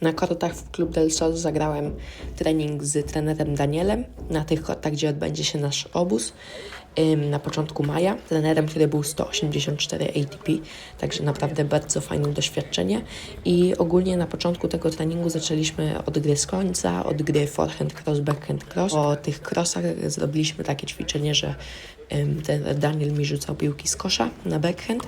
Na kortach w Club del Sol zagrałem trening z trenerem Danielem na tych kortach, gdzie odbędzie się nasz obóz na początku maja. Trenerem, który był 184 ATP, także naprawdę bardzo fajne doświadczenie. I ogólnie na początku tego treningu zaczęliśmy od gry z końca, od gry forehand cross, backhand cross. Po tych crossach zrobiliśmy takie ćwiczenie, że ten Daniel mi rzucał piłki z kosza na backhand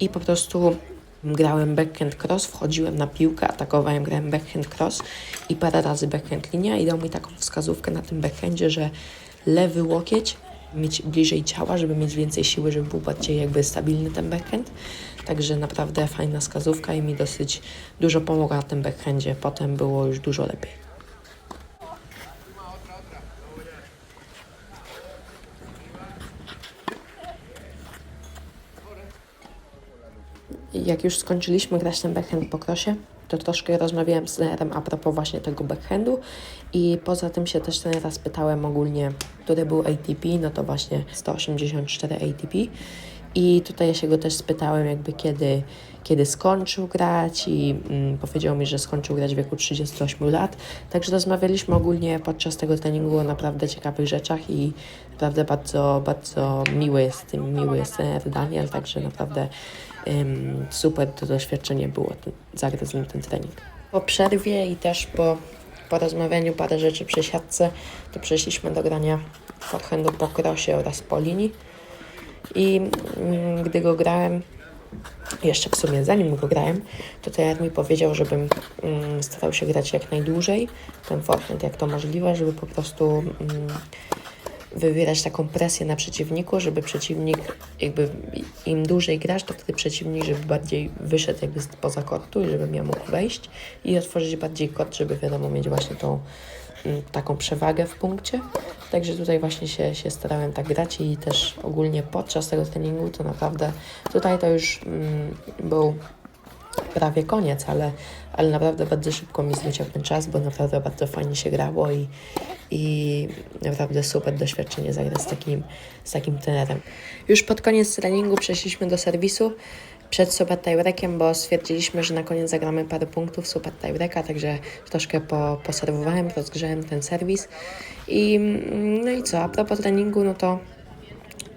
i po prostu grałem backhand cross, wchodziłem na piłkę, atakowałem, grałem backhand cross i parę razy backhand linia i dał mi taką wskazówkę na tym backhandzie, że lewy łokieć mieć bliżej ciała, żeby mieć więcej siły, żeby był bardziej jakby stabilny ten backhand. Także naprawdę fajna wskazówka i mi dosyć dużo pomogła na tym backhandzie. Potem było już dużo lepiej. Jak już skończyliśmy grać ten backhand po krosie, to troszkę rozmawiałem z trenerem a propos właśnie tego backhandu i poza tym się też trenera spytałem ogólnie, który był ATP, no to właśnie 184 ATP i tutaj ja się go też spytałem jakby kiedy, kiedy skończył grać i mm, powiedział mi, że skończył grać w wieku 38 lat, także rozmawialiśmy ogólnie podczas tego treningu o naprawdę ciekawych rzeczach i naprawdę bardzo, bardzo miły jest miły jest trener Daniel, także naprawdę Ym, super to doświadczenie było, zagrać z nim ten trening. Po przerwie i też po, po rozmawianiu parę rzeczy przy siatce, to przeszliśmy do grania forehandu po krosie oraz po linii. I mm, gdy go grałem, jeszcze w sumie zanim go grałem, to trener mi powiedział, żebym mm, starał się grać jak najdłużej, ten forehand jak to możliwe, żeby po prostu mm, wywierać taką presję na przeciwniku, żeby przeciwnik jakby im dłużej grasz, to wtedy przeciwnik, żeby bardziej wyszedł jakby poza kortu i żebym ja mógł wejść i otworzyć bardziej kort, żeby wiadomo mieć właśnie tą mm, taką przewagę w punkcie. Także tutaj właśnie się, się starałem tak grać i też ogólnie podczas tego treningu to naprawdę tutaj to już mm, był prawie koniec, ale, ale naprawdę bardzo szybko mi zleciał ten czas, bo naprawdę bardzo fajnie się grało i, i naprawdę super doświadczenie zagrać z takim, z takim trenerem. Już pod koniec treningu przeszliśmy do serwisu przed super tiebreakiem, bo stwierdziliśmy, że na koniec zagramy parę punktów super tiebreaka, także troszkę po, poserwowałem, rozgrzałem ten serwis i mm, no i co, a propos treningu, no to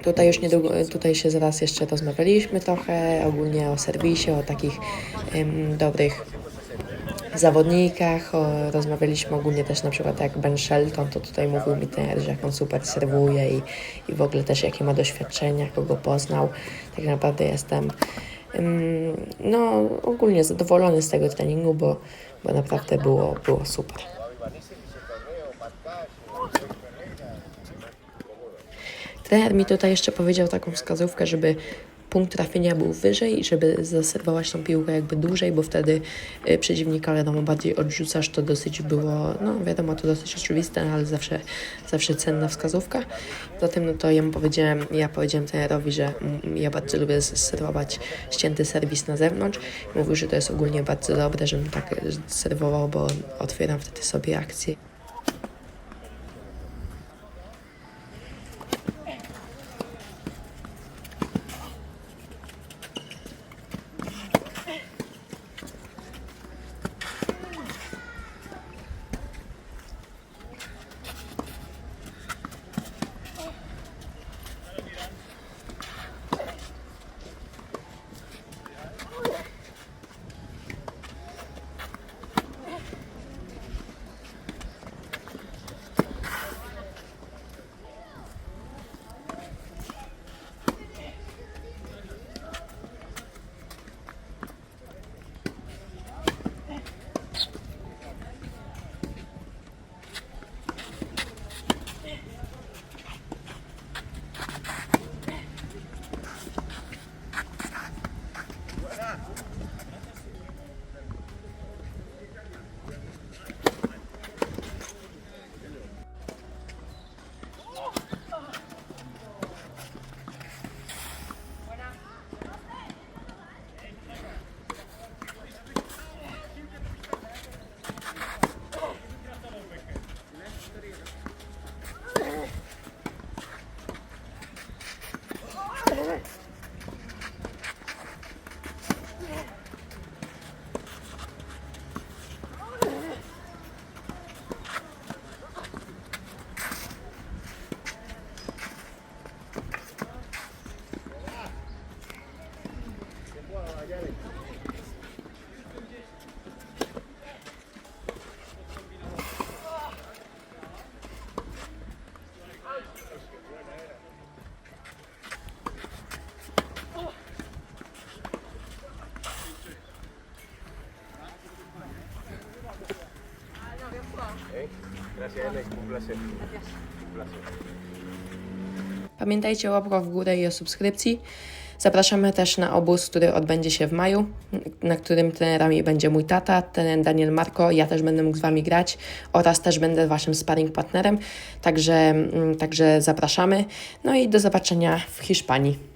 Tutaj już niedługo, tutaj się zaraz jeszcze rozmawialiśmy trochę ogólnie o serwisie, o takich em, dobrych zawodnikach, rozmawialiśmy ogólnie też na przykład jak Ben Shelton, to tutaj mówił mi trener, że jak on super serwuje i, i w ogóle też jakie ma doświadczenia, kogo poznał. Tak naprawdę jestem em, no ogólnie zadowolony z tego treningu, bo, bo naprawdę było, było super. Trener mi tutaj jeszcze powiedział taką wskazówkę, żeby punkt trafienia był wyżej i żeby zaserwować tą piłkę jakby dłużej, bo wtedy y, przeciwnika wiadomo bardziej odrzucasz, to dosyć było, no wiadomo, to dosyć oczywiste, no, ale zawsze, zawsze cenna wskazówka. Zatem no to ja mu powiedziałem, ja powiedziałem trenerowi, że mm, ja bardzo lubię serwować ścięty serwis na zewnątrz. Mówił, że to jest ogólnie bardzo dobre, żebym tak y, serwował, bo otwieram wtedy sobie akcję. Pamiętajcie o łapkach w górę i o subskrypcji. Zapraszamy też na obóz, który odbędzie się w maju, na którym trenerami będzie mój tata, trener Daniel Marko, ja też będę mógł z Wami grać oraz też będę Waszym sparring partnerem, także, mm, także zapraszamy. No i do zobaczenia w Hiszpanii.